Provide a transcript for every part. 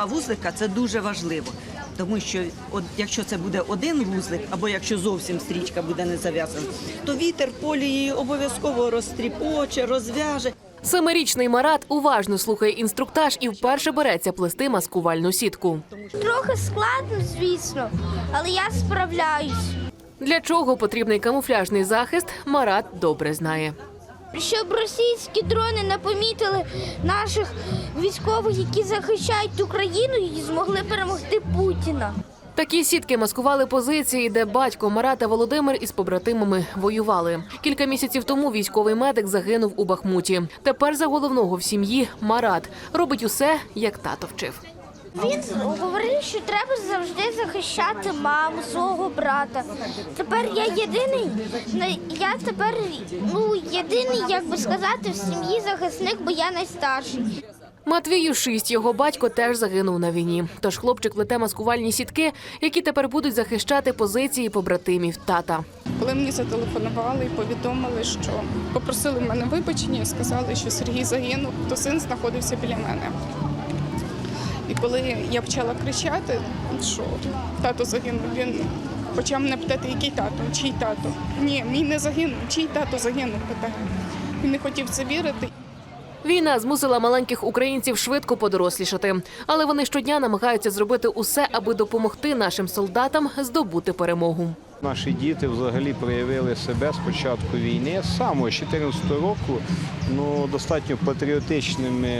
два вузлика це дуже важливо. Тому що от, якщо це буде один вузлик, або якщо зовсім стрічка буде не зав'язана, то вітер полі її обов'язково розтріпоче, розв'яже. Семирічний Марат уважно слухає інструктаж і вперше береться плести маскувальну сітку. Трохи складно, звісно, але я справляюсь. Для чого потрібний камуфляжний захист, Марат добре знає. Щоб російські дрони не помітили наших військових, які захищають Україну, і змогли перемогти Путіна. Такі сітки маскували позиції, де батько Марата Володимир із побратимами воювали. Кілька місяців тому військовий медик загинув у Бахмуті. Тепер за головного в сім'ї Марат робить усе, як тато вчив. Він говорив, що треба завжди захищати маму, свого брата. Тепер я єдиний, я тепер ну єдиний, як би сказати, в сім'ї захисник, бо я найстарший. Матвію шість його батько теж загинув на війні. Тож хлопчик плете маскувальні сітки, які тепер будуть захищати позиції побратимів тата. Коли мені зателефонували і повідомили, що попросили в мене вибачення і сказали, що Сергій загинув, то син знаходився біля мене. Коли я почала кричати, що тато загинув, він почав мене питати, який тато, чий тато. Ні, мій не загинув, чий тато загинув, питає. Він не хотів це вірити. Війна змусила маленьких українців швидко подорослішати, але вони щодня намагаються зробити усе, аби допомогти нашим солдатам здобути перемогу. Наші діти взагалі проявили себе з початку війни з самого 14 року ну, достатньо патріотичними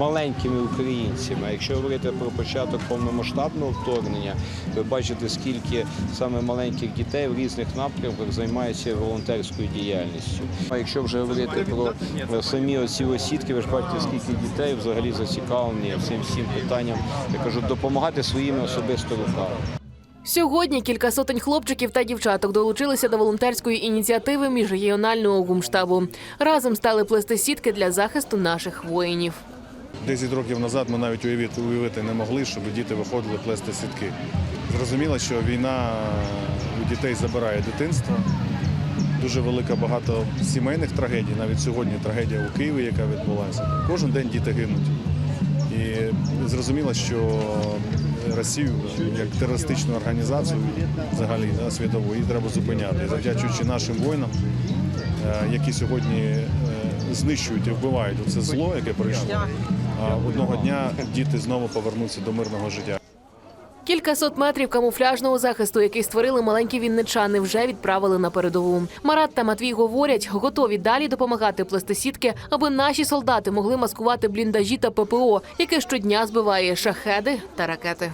маленькими українцями. А якщо говорити про початок повномасштабного вторгнення, ви бачите, скільки саме маленьких дітей в різних напрямках займаються волонтерською діяльністю. А якщо вже говорити про самі оці осідки, ви ж бачите, скільки дітей взагалі зацікавлені цим всім питанням, я кажу, допомагати своїми особисто руками. Сьогодні кілька сотень хлопчиків та дівчаток долучилися до волонтерської ініціативи міжрегіонального гумштабу. Разом стали плести сітки для захисту наших воїнів. 10 років назад ми навіть уявити, не могли, щоб діти виходили плести сітки. Зрозуміло, що війна у дітей забирає дитинство. Дуже велика багато сімейних трагедій. Навіть сьогодні трагедія у Києві, яка відбулася. Кожен день діти гинуть. І зрозуміло, що Росію як терористичну організацію взагалі світову її треба зупиняти. Завдячуючи нашим воїнам, е, які сьогодні е, знищують і вбивають це зло, яке прийшло. Одного дня діти знову повернуться до мирного життя. Кількасот метрів камуфляжного захисту, який створили маленькі вінничани, вже відправили на передову. Марат та Матвій говорять, готові далі допомагати плести сітки, аби наші солдати могли маскувати бліндажі та ППО, яке щодня збиває шахеди та ракети.